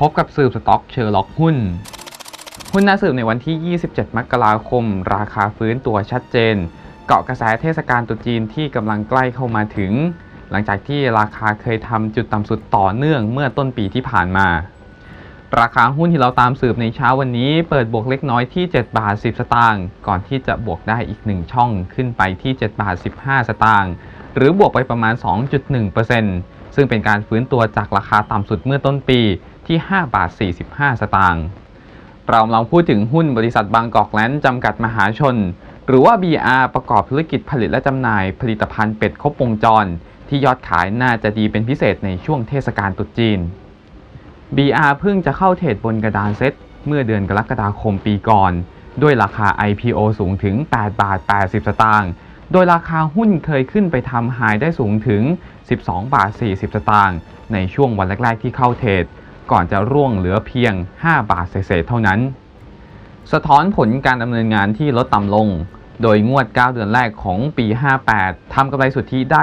พบกับสืบสต็อกเชอร์ล็อกหุ้น หุ้นน่าสืบในวันที่ 27 มกราคม ราคาฟื้นตัวชัดเจน เกาะกระแสเทศกาลตรุษจีนที่กำลังใกล้เข้ามาถึง หลังจากที่ราคาเคยทำจุดต่ำสุดต่อเนื่องเมื่อต้นปีที่ผ่านมา ราคาหุ้นที่เราตามสืบในเช้าวันนี้ เปิดบวกเล็กน้อยที่ 7 บาท 10 สตางค์ก่อนที่จะบวกได้อีก 1 ช่องขึ้นไปที่ 7 บาท 15 สตางค์หรือบวกไปประมาณ 2.1%ซึ่งเป็นการฟื้นตัวจากราคาต่ำสุดเมื่อต้นปี ที่ 5 บาท 45 สตางค์เราลองพูดถึงหุ้นบริษัทบางกอกแลนด์จำกัดมหาชน หรือว่า BR ประกอบธุรกิจผลิตและจำหน่ายผลิตภัณฑ์เป็ดครบวงจร ที่ยอดขายน่าจะดีเป็นพิเศษในช่วงเทศกาลตรุษจีน BR เพิ่งจะเข้าเทรดบนกระดานเซ็ตเมื่อเดือนกรกฎาคมปีก่อน ด้วยราคา IPO สูงถึง 8 บาท 80 สตางค์ โดยราคาหุ้นเคยขึ้นไปทำไฮได้สูงถึง 12 บาท 40 สตางค์ในช่วงวันแรก ๆ ที่เข้าเทรด ก่อนจะร่วงเหลือเพียง 5 บาทเศษเท่านั้น สะท้อนผลการดำเนินงานที่ลดต่ำลง โดยงวด 9 เดือนแรกของปี 58 ทำกำไรสุทธิได้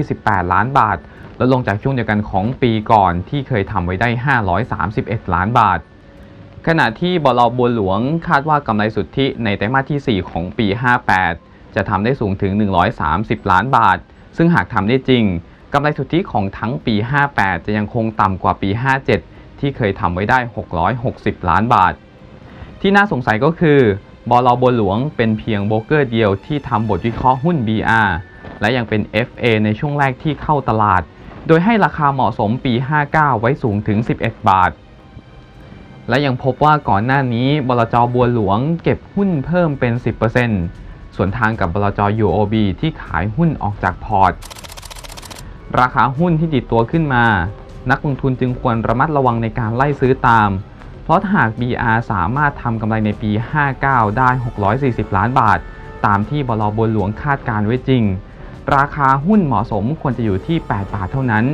428 ล้านบาท ลดลงจากช่วงเดียวกันของปีก่อนที่เคยทำไว้ได้ 531 ล้านบาท ขณะที่บลบัวหลวงคาดว่ากำไรสุทธิในไตรมาสที่ 4 ของปี 58 จะทำได้สูงถึง 130 ล้านบาท ซึ่งหากทำได้จริง กำไรสุทธิของทั้งปี 58 จะยังคงต่ำกว่าปี 57 ที่เคยทำไว้ได้ 660 ล้านบาท ที่น่าสงสัยก็คือบลบัวหลวงเป็นเพียงโบรกเกอร์เดียวที่ทำบทวิเคราะห์หุ้น BR และยังเป็น FA ในช่วงแรกที่เข้าตลาด โดยให้ราคาเหมาะสมปี 59 ไว้สูงถึง 11 บาท และยังพบว่าก่อนหน้านี้บลจบัวหลวงเก็บหุ้นเพิ่มเป็น 10%ส่วนทางกับบลจ UOB ที่ขายหุ้นออกจากพอร์ต ราคาหุ้นที่ดิดตัวขึ้นมา นักลงทุนจึงควรระมัดระวังในการไล่ซื้อตาม เพราะหาก BR สามารถทำกำไรในปี 59 ได้ 640 ล้านบาท ตามที่บลบัวหลวงคาดการไว้จริง ราคาหุ้นเหมาะสมควรจะอยู่ที่ 8 บาทเท่านั้น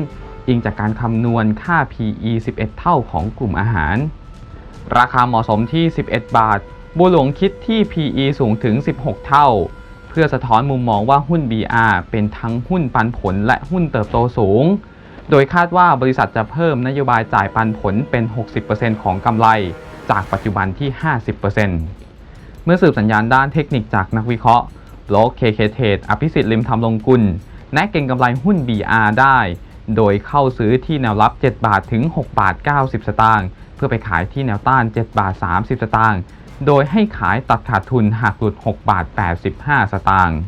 อิงจากการคำนวณค่า PE 11 เท่าของกลุ่มอาหาร ราคาเหมาะสมที่ 11 บาทบัวหลวงคิดที่ PE สูงถึง 16 เท่า พื่อสะท้อนมุมมองว่าหุ้น BR เป็นทั้งหุ้นปันผลและหุ้นเติบโตสูง โดยคาดว่าบริษัทจะเพิ่มนโยบายจ่ายปันผลเป็น 60%ของกำไร จากปัจจุบันที่ 50%เมื่อสืบสัญญาณด้านเทคนิคจากนักวิเคราะห์โลกเคเคเทดอภิสิทธิ์ลิมทำลงกุลแนะเก่งกำไรหุ้น BR ได้ โดยเข้าซื้อที่แนวรับ 7 บาทถึง 6 บาท 90 สตางค์ เพื่อไปขายที่แนวต้าน 7 บาท 30 สตางค์ โดยให้ขายตัดขาดทุนหากหลุด 6 บาท 85 สตางค์